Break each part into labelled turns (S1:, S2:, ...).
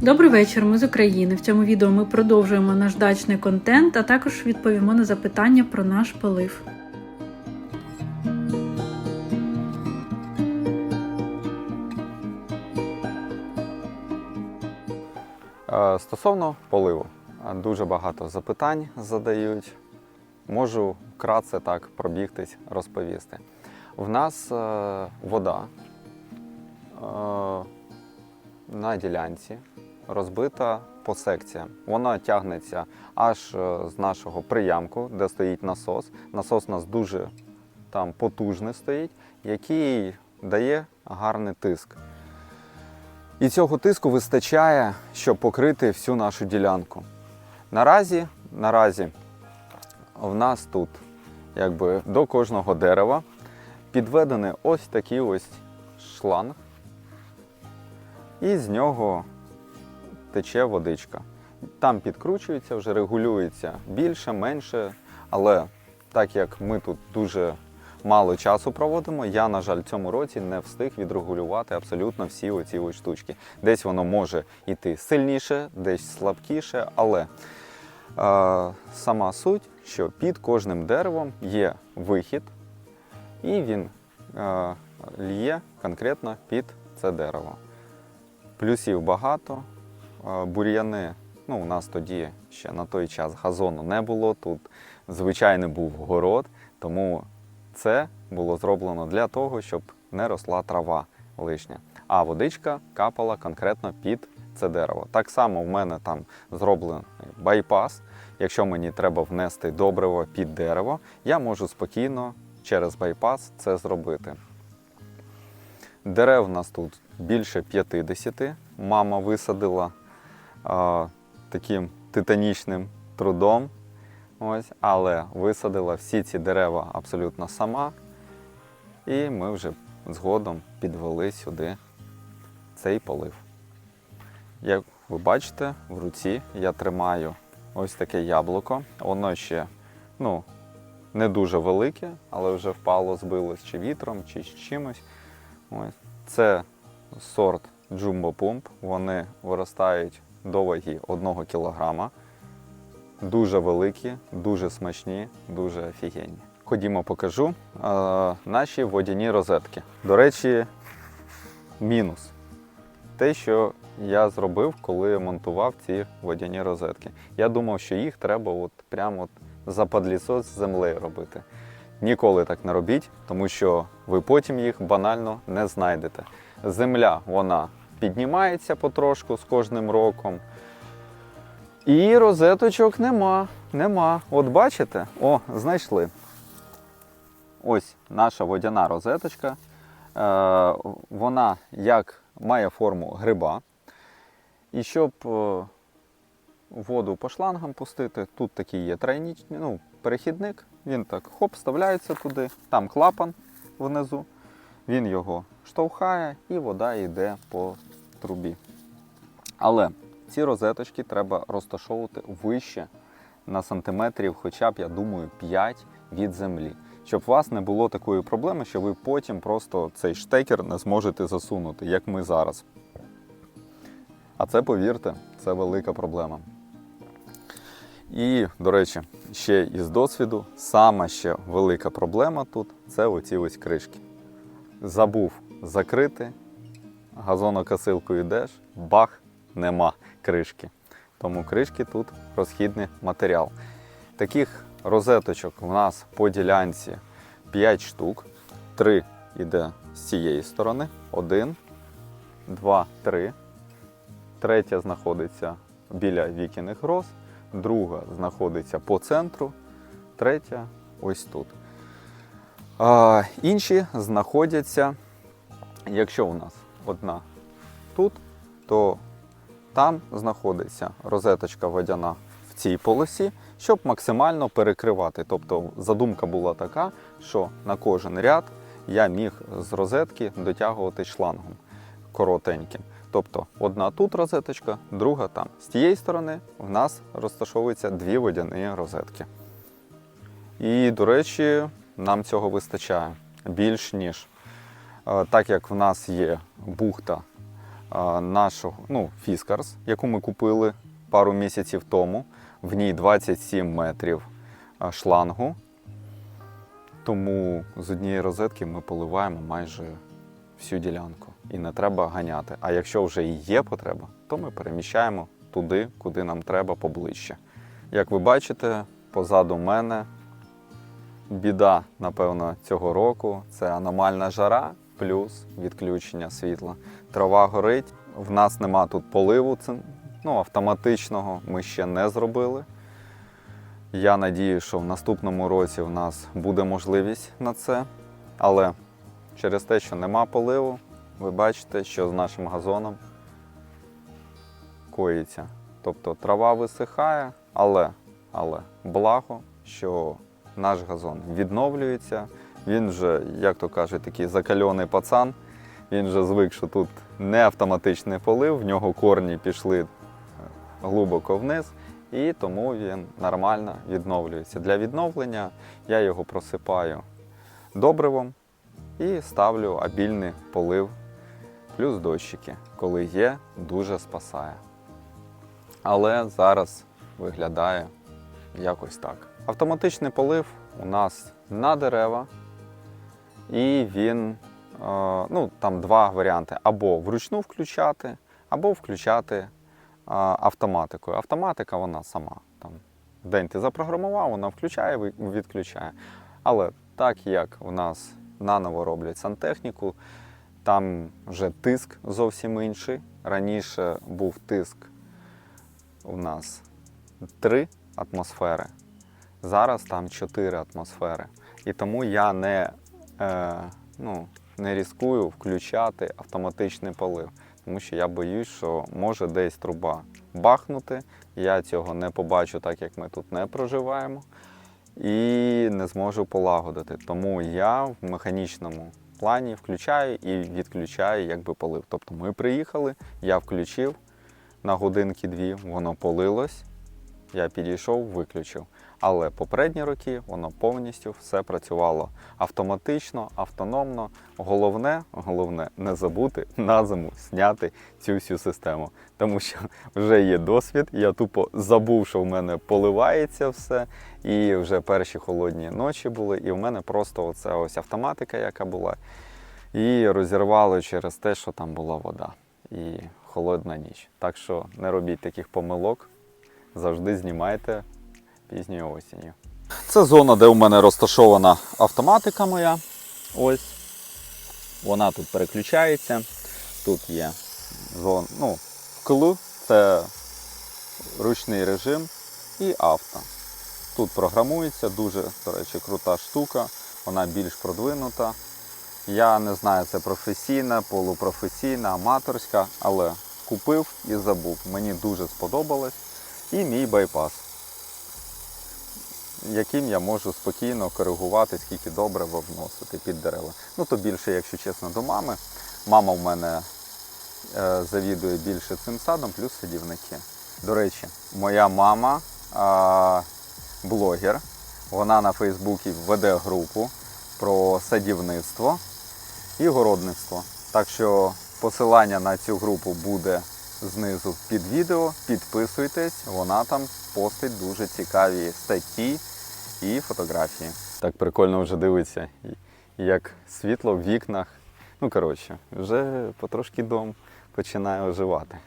S1: Добрий вечір, ми з України. В цьому відео ми продовжуємо наш дачний контент, а також відповімо на запитання про наш полив.
S2: Е, Стосовно поливу, Е, дуже багато запитань задають. Можу вкратце так пробігтись, розповісти. В нас е, вода на ділянці розбита по секціям. Вона тягнеться аж е, з нашого приямку, де стоїть насос. Насос у нас дуже там потужний стоїть, який дає гарний тиск. І цього тиску вистачає, щоб покрити всю нашу ділянку. Наразі, наразі в нас тут якби до кожного дерева підведений ось такий ось шланг, і з нього тече водичка. Там підкручується, вже регулюється більше, менше, але так як ми тут дуже мало часу проводимо, я, на жаль, цьому році не встиг відрегулювати абсолютно всі оці ось штучки. Десь воно може йти сильніше, десь слабкіше, але е, сама суть, що під кожним деревом є вихід, і він е, лє конкретно під це дерево. Плюсів багато. Бур'яни, ну, у нас тоді ще на той час газону не було. Тут звичайний був город, тому це було зроблено для того, щоб не росла трава лишня. А водичка капала конкретно під це дерево. Так само в мене там зроблений байпас. Якщо мені треба внести добриво під дерево, я можу спокійно через байпас це зробити. Дерев у нас тут більше 50. Мама висадила а, таким титанічним трудом. Ось, але висадила всі ці дерева абсолютно сама. І ми вже згодом підвели сюди цей полив. Як ви бачите, в руці я тримаю ось таке яблуко. Воно ще ну, не дуже велике, але вже впало, збилось чи вітром, чи з чимось. Ось. Це сорт Pump. Вони виростають до ваги 1 кг. Дуже великі, дуже смачні, дуже офігенні. Ходімо, покажу е, наші водяні розетки. До речі, мінус. Те, що я зробив, коли монтував ці водяні розетки. Я думав, що їх треба от прямо от за подлісос з землею робити. Ніколи так не робіть, тому що ви потім їх банально не знайдете. Земля вона піднімається потрошку з кожним роком. І розеточок нема. Нема. От бачите? О, знайшли. Ось наша водяна розеточка. Е, вона як має форму гриба. І щоб е, воду по шлангам пустити, тут такий є тройнічний, ну, перехідник. Він так хоп, вставляється туди, там клапан внизу. Він його штовхає і вода йде по трубі. Але ці розеточки треба розташовувати вище на сантиметрів, хоча б, я думаю, 5 від землі. Щоб у вас не було такої проблеми, що ви потім просто цей штекер не зможете засунути, як ми зараз. А це, повірте, це велика проблема. І, до речі, ще із досвіду, сама ще велика проблема тут це оці ось кришки. Забув закрити, газонокосилкою йдеш, бах, нема кришки. Тому кришки тут розхідний матеріал. Таких розеточок в нас по ділянці 5 штук. 3 йде з цієї сторони. 1, 2, 3. Третя знаходиться біля вікіних роз. Друга знаходиться по центру. Третя ось тут. А, інші знаходяться, якщо у нас одна тут, то там знаходиться розеточка водяна в цій полосі, щоб максимально перекривати. Тобто задумка була така, що на кожен ряд я міг з розетки дотягувати шлангом коротеньким. Тобто одна тут розеточка, друга там. З тієї сторони в нас розташовуються дві водяні розетки. І, до речі, нам цього вистачає більш ніж. Е, Так як в нас є бухта нашого ну, Фіскарс, яку ми купили пару місяців тому. В ній 27 метрів шлангу. Тому з однієї розетки ми поливаємо майже всю ділянку. І не треба ганяти. А якщо вже і є потреба, то ми переміщаємо туди, куди нам треба поближче. Як ви бачите, позаду мене біда, напевно, цього року це аномальна жара плюс відключення світла. Трава горить, в нас нема тут поливу це, ну, автоматичного ми ще не зробили. Я надію, що в наступному році в нас буде можливість на це. Але через те, що нема поливу, ви бачите, що з нашим газоном коїться. Тобто трава висихає, але, але благо, що наш газон відновлюється. Він вже, як то кажуть, такий закальоний пацан. Він вже звик, що тут не автоматичний полив, в нього корні пішли е, глибоко вниз, і тому він нормально відновлюється. Для відновлення я його просипаю добривом і ставлю обільний полив плюс дощики, коли є, дуже спасає. Але зараз виглядає якось так. Автоматичний полив у нас на дерева, і він, е, ну там два варіанти: або вручну включати, або включати е, автоматикою. Автоматика вона сама. Там, день ти запрограмував, вона включає, відключає. Але так як в нас наново роблять сантехніку, там вже тиск зовсім інший. Раніше був тиск у нас 3 атмосфери, зараз там 4 атмосфери. І тому я не, е, ну, не ризикую включати автоматичний полив, тому що я боюсь, що може десь труба бахнути. Я цього не побачу, так як ми тут не проживаємо, і не зможу полагодити. Тому я в механічному плані включаю і відключаю якби полив. Тобто ми приїхали, я включив на годинки дві, воно полилось, я підійшов, виключив. Але попередні роки воно повністю все працювало автоматично, автономно. Головне, головне не забути на зиму зняти цю всю систему. Тому що вже є досвід. Я тупо забув, що в мене поливається все. І вже перші холодні ночі були, і в мене просто оця ось автоматика, яка була, і розірвало через те, що там була вода і холодна ніч. Так що не робіть таких помилок, завжди знімайте пізньою осінню. Це зона, де у мене розташована автоматика моя. Ось. Вона тут переключається. Тут є зон, ну, вкл, це ручний режим і авто. Тут програмується дуже, до речі, крута штука, вона більш продвинута. Я не знаю, це професійна, полупрофесійна, аматорська, але купив і забув. Мені дуже сподобалось. І мій байпас, яким я можу спокійно коригувати, скільки добрива вносити під дерева. Ну то більше, якщо чесно, до мами. Мама в мене е, завідує більше цим садом, плюс садівники. До речі, моя мама е, блогер. Вона на Фейсбуці веде групу про садівництво і городництво. Так що посилання на цю групу буде знизу під відео. Підписуйтесь, вона там постить дуже цікаві статті і фотографії. Так прикольно вже дивиться, як світло в вікнах. Ну, коротше, вже потрошки дом починає оживати.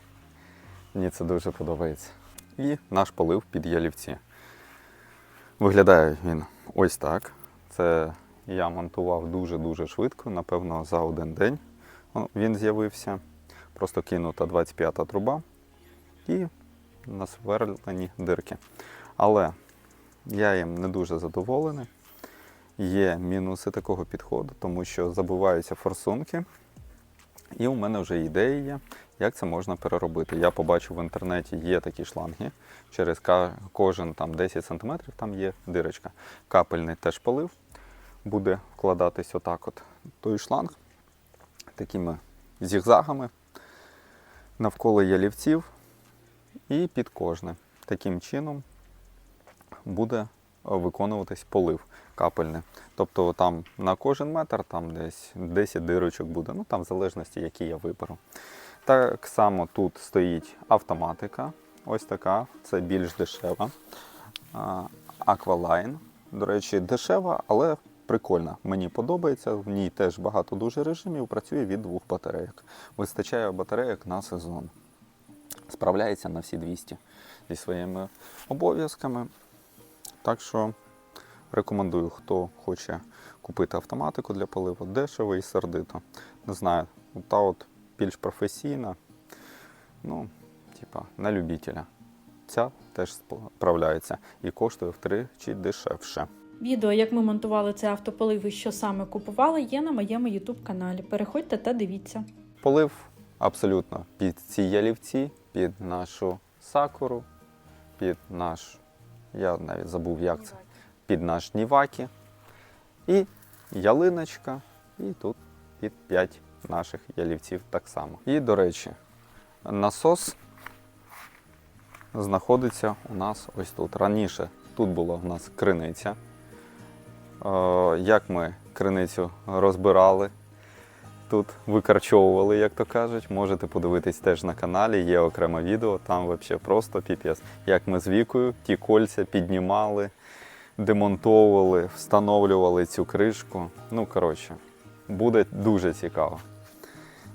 S2: Мені це дуже подобається. І наш полив під ялівці. Виглядає він ось так. Це я монтував дуже-дуже швидко, напевно, за один день він з'явився. Просто кинута 25-та труба і насверлені дирки. Але я їм не дуже задоволений. Є мінуси такого підходу, тому що забуваються форсунки. І у мене вже ідеї є, як це можна переробити. Я побачив в інтернеті, є такі шланги. Через кожен там 10 см там є дирочка. Капельний теж полив буде вкладатись отак от. Той шланг такими зігзагами навколо ялівців і під кожне. Таким чином буде виконуватись полив капельний. Тобто там на кожен метр там десь 10 дирочок буде, ну там в залежності, які я виберу. Так само тут стоїть автоматика. Ось така, це більш дешева. А, Aqualine. До речі, дешева, але прикольна. Мені подобається. В ній теж багато дуже режимів. Працює від двох батарейок. Вистачає батарейок на сезон. Справляється на всі 200 зі своїми обов'язками. Так що рекомендую, хто хоче купити автоматику для поливу, дешево і сердито. Не знаю, та от більш професійна, ну, типа, на любителя. Ця теж справляється і коштує втричі дешевше.
S1: Відео, як ми монтували цей автополив і що саме купували, є на моєму YouTube каналі. Переходьте та дивіться.
S2: Полив абсолютно під ці ялівці, під нашу сакуру, під наш, я навіть забув, як це, під наш нівакі. І ялиночка, і тут під 5 наших ялівців так само. І, до речі, насос знаходиться у нас ось тут. Раніше тут була у нас криниця. Е, Як ми криницю розбирали, тут викарчовували, як то кажуть. Можете подивитись теж на каналі, є окреме відео, там взагалі просто піпець. Як ми з вікою ті кольця піднімали, демонтовували, встановлювали цю кришку. Ну, коротше, буде дуже цікаво.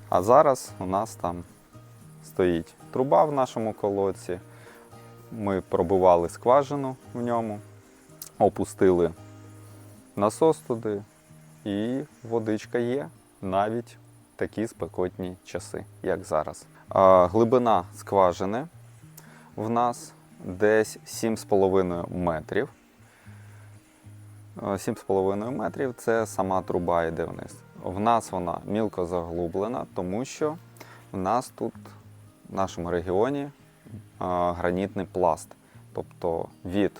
S2: А зараз у нас там стоїть труба в нашому колодці. Ми пробивали скважину в ньому, опустили насос туди, і водичка є навіть такі спекотні часи, як зараз. А, глибина скважини в нас десь 7,5 метрів. Е, 7,5 метрів це сама труба йде вниз. В нас вона мілко заглублена, тому що в нас тут, в нашому регіоні, гранітний пласт. Тобто від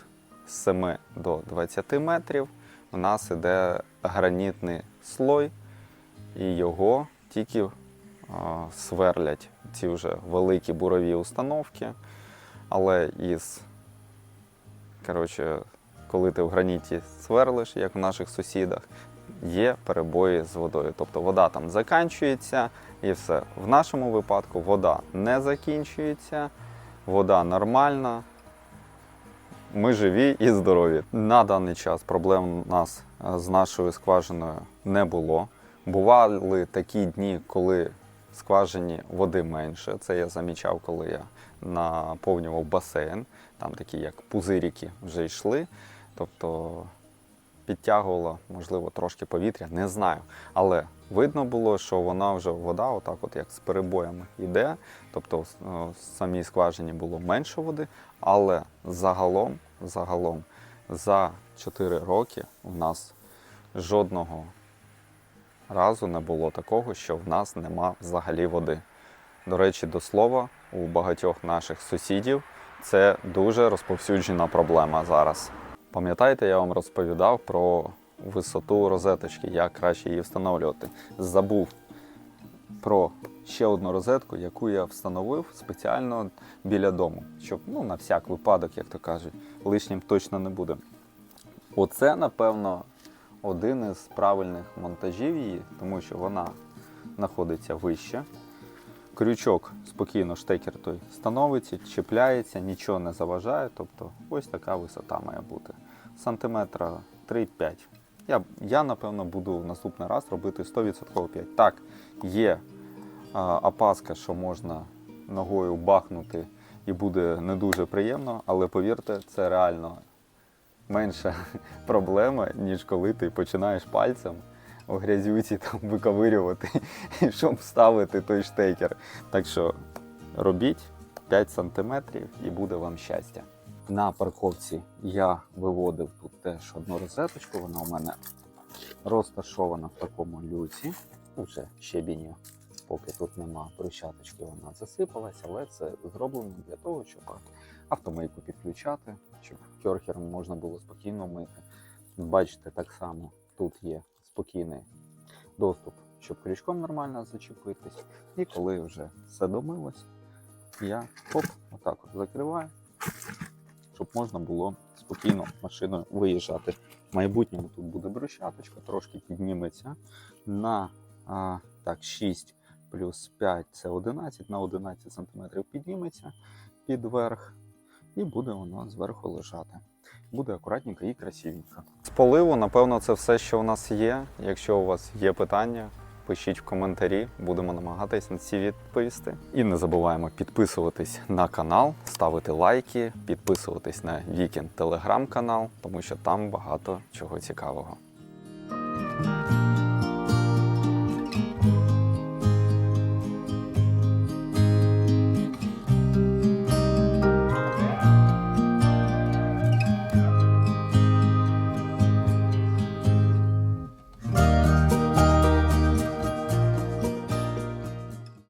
S2: 7 до 20 метрів у нас іде гранітний слой, і його тільки сверлять ці вже великі бурові установки. Але із, коротше, коли ти в граніті сверлиш, як в наших сусідах, є перебої з водою. Тобто вода там закінчується і все. В нашому випадку вода не закінчується, вода нормальна. Ми живі і здорові. На даний час проблем у нас е, з нашою скважиною не було. Бували такі дні, коли скважині води менше. Це я замічав, коли я наповнював басейн. Там такі як пузиріки вже йшли. Тобто підтягувала, можливо, трошки повітря, не знаю. Але видно було, що вона вже вода, отак, от як з перебоями йде. Тобто в в самій скважині було менше води, але загалом, загалом за 4 роки у нас жодного разу не було такого, що в нас нема взагалі води. До речі, до слова, у багатьох наших сусідів це дуже розповсюджена проблема зараз. Пам'ятаєте, я вам розповідав про висоту розеточки, як краще її встановлювати. Забув про ще одну розетку, яку я встановив спеціально біля дому, щоб ну, на всяк випадок, як то кажуть, лишнім точно не буде. Оце, напевно, один із правильних монтажів її, тому що вона знаходиться вище. Крючок спокійно штекер той становиться, чіпляється, нічого не заважає. Тобто ось така висота має бути. Сантиметра 3-5. Я, я, напевно, буду в наступний раз робити 100% 5. Так, є а, опаска, що можна ногою бахнути і буде не дуже приємно, але повірте, це реально менша проблема, ніж коли ти починаєш пальцем у грязюці там виковирювати, щоб ставити той штекер. Так що робіть 5 см і буде вам щастя. На парковці я виводив тут теж одну розеточку, вона у мене розташована в такому люці. Ну, Вже щебіння, поки тут нема брусчаточки, вона засипалася, але це зроблено для того, щоб автомийку підключати, щоб кьорхером можна було спокійно мити. Бачите, так само тут є спокійний доступ, щоб крючком нормально зачепитись. І коли вже все домилось, я хоп, отак от закриваю, щоб можна було спокійно машиною виїжджати. В майбутньому тут буде брусчаточка, трошки підніметься на а, так, 6 плюс 5 це 11, на 11 см підніметься під верх, і буде воно зверху лежати. Буде акуратненько і красивенько. З поливу, напевно, це все, що у нас є. Якщо у вас є питання, пишіть в коментарі, будемо намагатись на ці відповісти. І не забуваємо підписуватись на канал, ставити лайки, підписуватись на Вікін телеграм-канал, тому що там багато чого цікавого.